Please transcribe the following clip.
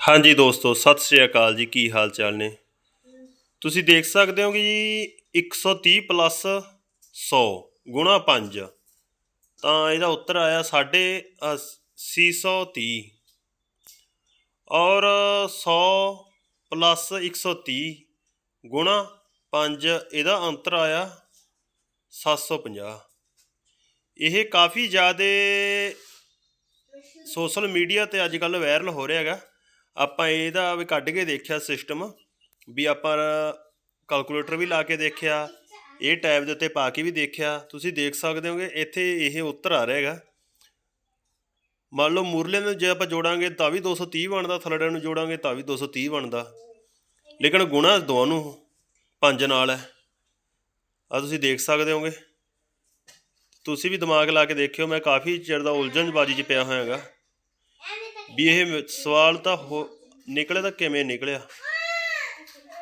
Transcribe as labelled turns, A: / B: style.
A: ਹਾਂਜੀ ਦੋਸਤੋ, ਸਤਿ ਸ਼੍ਰੀ ਅਕਾਲ ਜੀ, ਕੀ ਹਾਲ ਚਾਲ ਨੇ? ਤੁਸੀਂ ਦੇਖ ਸਕਦੇ ਹੋ ਕਿ ਜੀ 130 ਪਲੱਸ 100 ਗੁਣਾ 5 ਤਾਂ ਇਹਦਾ ਉੱਤਰ ਆਇਆ ਸਾਡੇ 630 ਔਰ 100 ਪਲੱਸ 130 ਗੁਣਾ 5 ਇਹਦਾ ਅੰਤਰ ਆਇਆ 750 ਇਹ ਕਾਫੀ ਜ਼ਿਆਦਾ ਸੋਸ਼ਲ ਮੀਡੀਆ ਤੇ ਅੱਜ ਕੱਲ ਵਾਇਰਲ ਹੋ ਰਿਹਾ ਹੈਗਾ। ਆਪਾਂ ਇਹਦਾ ਵੀ ਕੱਢ ਕੇ ਦੇਖਿਆ ਸਿਸਟਮ ਵੀ ਆਪਾਂ ਕੈਲਕੂਲੇਟਰ ਵੀ ਲਾ ਕੇ ਦੇਖਿਆ, ਇਹ ਟੈਬ ਦੇ ਉੱਤੇ ਪਾ ਕੇ ਵੀ ਦੇਖਿਆ। ਤੁਸੀਂ ਦੇਖ ਸਕਦੇ ਹੋਗੇ, ਇੱਥੇ ਇਹ ਉੱਤਰ ਆ ਰਿਹਾ ਹੈਗਾ। ਮੰਨ ਲਓ ਮੁਰਲੇ ਨੂੰ ਜੇ ਆਪਾਂ ਜੋੜਾਂਗੇ ਤਾਂ ਵੀ 230 ਬਣਦਾ ਥਲੜੇ ਨੂੰ ਜੋੜਾਂਗੇ ਤਾਂ ਵੀ 230 ਬਣਦਾ। ਲੇਕਿਨ ਗੁਣਾ ਦੋਵਾਂ ਨੂੰ, ਪੰਜ ਨਾਲ ਹੈ। ਆ ਤੁਸੀਂ ਦੇਖ ਸਕਦੇ ਹੋਗੇ। ਤੁਸੀਂ ਵੀ ਦਿਮਾਗ ਲਾ ਕੇ ਦੇਖਿਓ, ਮੈਂ ਕਾਫੀ ਚਿਰ ਦਾ ਉਲਝਣਬਾਜੀ 'ਚ ਪਿਆ ਹੋਇਆ ਹੈਗਾ ਵੀ ਇਹ ਸਵਾਲ ਤਾਂ ਹੋ ਨਿਕਲਿਆ ਤਾਂ ਕਿਵੇਂ ਨਿਕਲਿਆ?